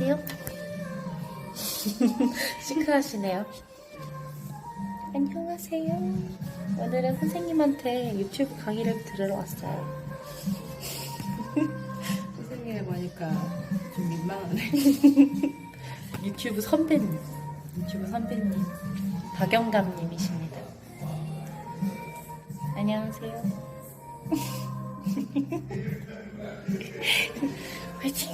안녕하세요. 시크하시네요. 안녕하세요. 오늘은 선생님한테 유튜브 강의를 들으러 왔어요. 선생님이라고 하니까 좀 민망하네. 유튜브 선배님. 유튜브 선배님. 박영감님이십니다. 안녕하세요. 화이팅!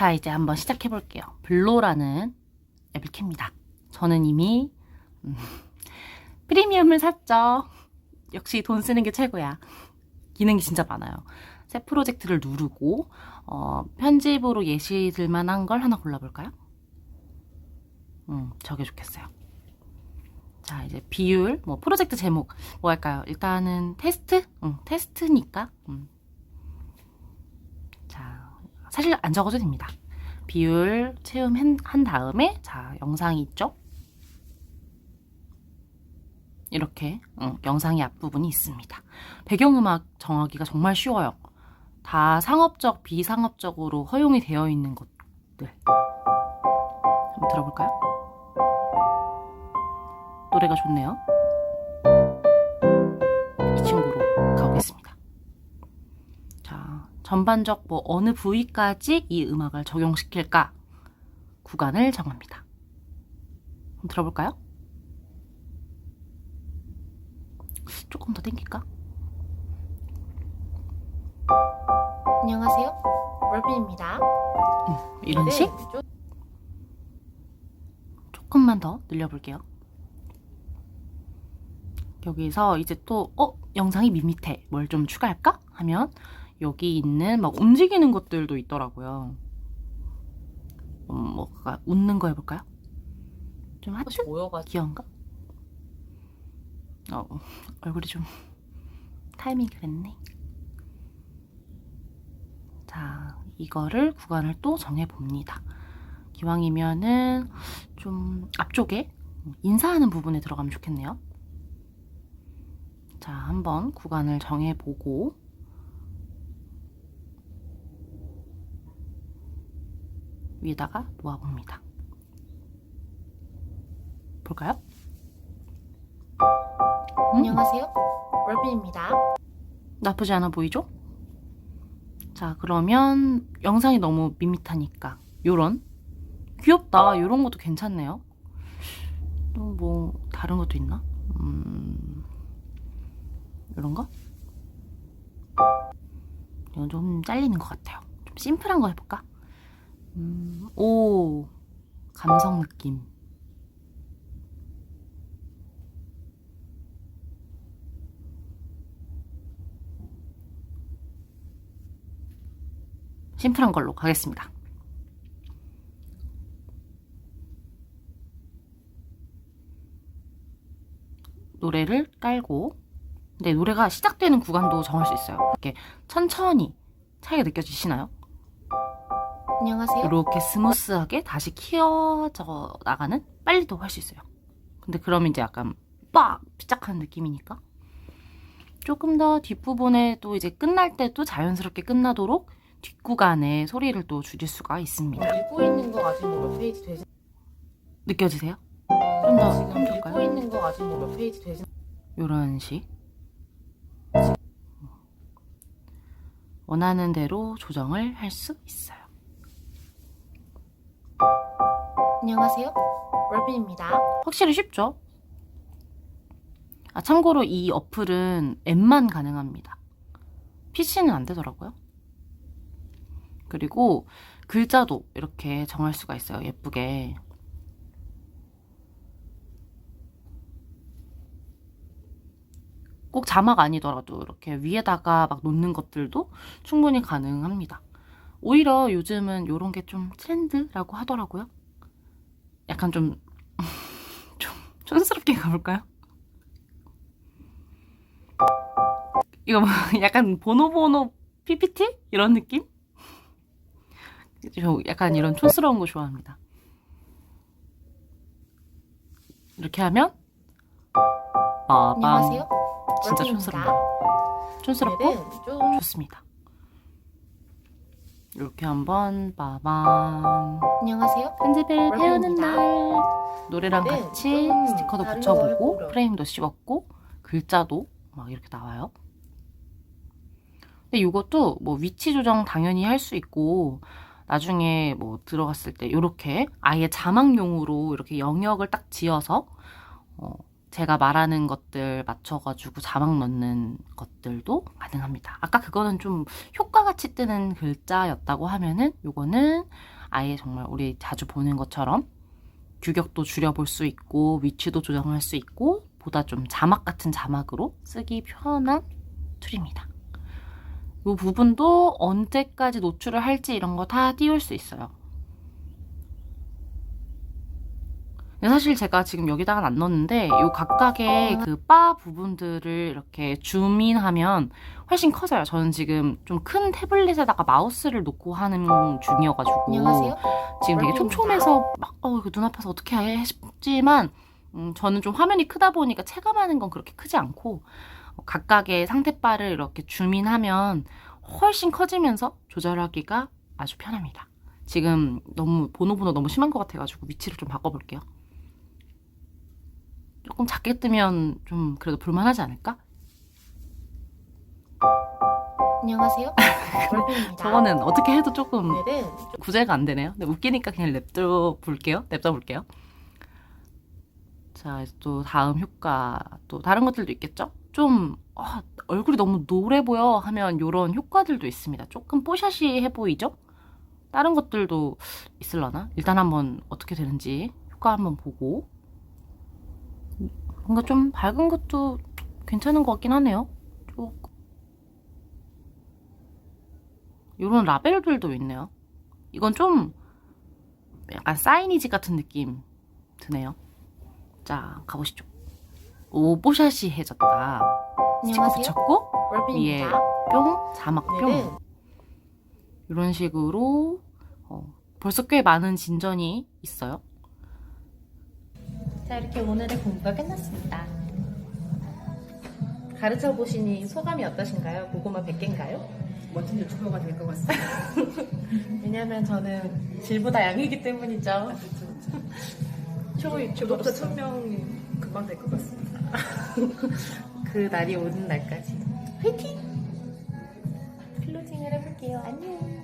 자, 이제 한번 시작해 볼게요. 블로라는 앱을 켭니다. 저는 이미 음, 프리미엄을 샀죠. 역시 돈 쓰는 게 최고야. 기능이 진짜 많아요. 새 프로젝트를 누르고 어, 편집으로 예시들 만한 걸 하나 골라볼까요? 음, 저게 좋겠어요. 자, 이제 비율, 뭐 프로젝트 제목 뭐 할까요? 일단은 테스트, 응, 테스트니까. 음. 자, 사실 안 적어도 됩니다. 비율 채움한 한 다음에 자 영상이 있죠? 이렇게 응, 영상의 앞부분이 있습니다. 배경음악 정하기가 정말 쉬워요. 다 상업적, 비상업적으로 허용이 되어 있는 것들. 한번 들어볼까요? 노래가 좋네요. 이 친구로 가보겠습니다. 자, 전반적 뭐 어느 부위까지 이 음악을 적용시킬까 구간을 정합니다. 한번 들어볼까요? 조금 더 땡길까? 안녕하세요. 월빈입니다. 이런 네, 식? 좀- 조금만 더 늘려볼게요. 여기서 이제 또, 어? 영상이 밋밋해. 뭘 좀 추가할까? 하면 여기 있는 막 움직이는 것들도 있더라고요. 음, 뭐가 웃는 거 해볼까요? 좀 하트? 모여가지고 귀여운가? 어, 얼굴이 좀 타이밍이 그랬네. 자, 이거를 구간을 또 정해봅니다. 기왕이면은 좀 앞쪽에 인사하는 부분에 들어가면 좋겠네요. 자, 한번 구간을 정해보고 위에다가 놓아봅니다. 볼까요? 음, 안녕하세요. 월빈입니다. 나쁘지 않아 보이죠? 자, 그러면 영상이 너무 밋밋하니까 요런 귀엽다. 요런 것도 괜찮네요. 또뭐 다른 것도 있나? 음. 요런 거? 이건 좀 잘리는 것 같아요. 좀 심플한 거 해볼까? 음, 오, 감성 느낌. 심플한 걸로 가겠습니다. 노래를 깔고 근데 노래가 시작되는 구간도 정할 수 있어요. 이렇게 천천히 차이가 느껴지시나요? 안녕하세요. 이렇게 스무스하게 다시 키워져 나가는 빨리도 할수 있어요. 근데 그러면 이제 약간 빡 시작하는 느낌이니까 조금 더 뒷부분에 또 이제 끝날 때도 자연스럽게 끝나도록 뒷구간에 소리를 또 줄일 수가 있습니다. 읽고 있는 거 아직 뭐몇 페이지 되지? 느껴지세요? 어, 좀더 지금? 읽고 있는 거 아직 뭐몇 페이지 되지? 이런 식 원하는 대로 조정을 할 수 있어요. 안녕하세요. 월빈입니다. 확실히 쉽죠? 아, 참고로 이 어플은 앱만 가능합니다. PC는 안 되더라고요. 그리고 글자도 이렇게 정할 수가 있어요. 예쁘게. 꼭 자막 아니더라도 이렇게 위에다가 막 놓는 것들도 충분히 가능합니다. 오히려 요즘은 이런 게 좀 트렌드라고 하더라고요. 약간 좀, 좀 촌스럽게 가볼까요? 이거 뭐 약간 보노보노 PPT? 이런 느낌? 저 약간 이런 촌스러운 거 좋아합니다. 이렇게 하면 빠밤. 안녕하세요. 진짜. 촌스럽다. 촌스럽고 좋습니다. 이렇게 한번 빠밤. 안녕하세요. 편집을. 배우는 날 노래랑 네, 같이 좀 스티커도 다른 거 붙여보고 해보려. 프레임도 씌웠고 글자도 막 이렇게 나와요. 근데 이것도 뭐 위치 조정 당연히 할 수 있고 나중에 뭐 들어갔을 때 이렇게 아예 자막용으로 이렇게 영역을 딱 지어서 어, 제가 말하는 것들 맞춰가지고 자막 넣는 것들도 가능합니다. 아까 그거는 좀 효과같이 뜨는 글자였다고 하면은 요거는 아예 정말 우리 자주 보는 것처럼 규격도 줄여볼 수 있고 위치도 조정할 수 있고 보다 좀 자막 같은 자막으로 쓰기 편한 툴입니다. 이 부분도 언제까지 노출을 할지 이런 거 다 띄울 수 있어요. 근데 사실 제가 지금 여기다가 안 넣었는데 이 각각의 그 바 부분들을 이렇게 줌인하면 훨씬 커져요. 저는 지금 좀 큰 태블릿에다가 마우스를 놓고 하는 중이어가지고 안녕하세요. 지금 되게. 촘촘해서 막 어, 이거 눈앞에서 어떻게 해 싶지만 음, 저는 좀 화면이 크다 보니까 체감하는 건 그렇게 크지 않고 어, 각각의 상태바를 이렇게 줌인하면 훨씬 커지면서 조절하기가 아주 편합니다. 지금 너무 보노보노 너무 심한 것 같아가지고 위치를 좀 바꿔볼게요. 조금 작게 뜨면 좀 그래도 볼만하지 않을까? 안녕하세요. 월빈입니다. 저거는 어떻게 해도 조금 오늘은 구제가 안 되네요. 근데 웃기니까 그냥 냅둬 볼게요. 냅둬 볼게요. 자, 또 다음 효과 또 다른 것들도 있겠죠? 좀 아, 얼굴이 너무 노래 보여 하면 이런 효과들도 있습니다. 조금 뽀샤시 해 보이죠? 다른 것들도 있을라나? 일단 한번 어떻게 되는지 효과 한번 보고 뭔가 좀 밝은 것도 괜찮은 것 같긴 하네요. 조금 이런 라벨들도 있네요. 이건 좀 약간 사이니지 같은 느낌 드네요. 자, 가보시죠. 오, 뽀샤시 해졌다. 스티커 안녕하세요. 붙였고, 위에. 뿅, 자막 뿅. 이런 식으로 어, 벌써 꽤 많은 진전이 있어요. 자 이렇게 오늘의 공부가 끝났습니다. 가르쳐 보시니 소감이 어떠신가요? 고구마 100개인가요? 멋진 유튜버가 될 것 같습니다. 왜냐면 저는 질보다 양이기 때문이죠. 초 구독자 유튜버로서 1000명 금방 될 것 같습니다. 그 날이 오는 날까지 화이팅! 클로징을 해볼게요. 안녕.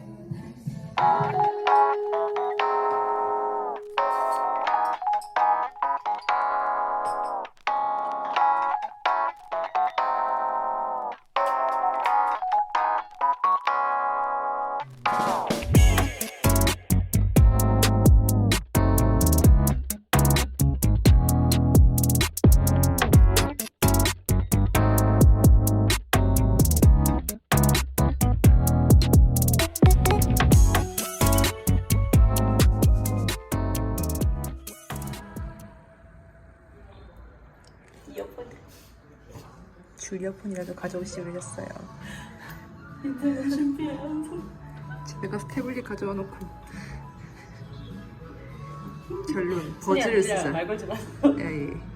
줄 이어폰이라도 가져오시 그랬어요. 집에 가서 태블릿 가져와 놓고 결론 버즈를 쓰자. 걸지 마. 예, 예.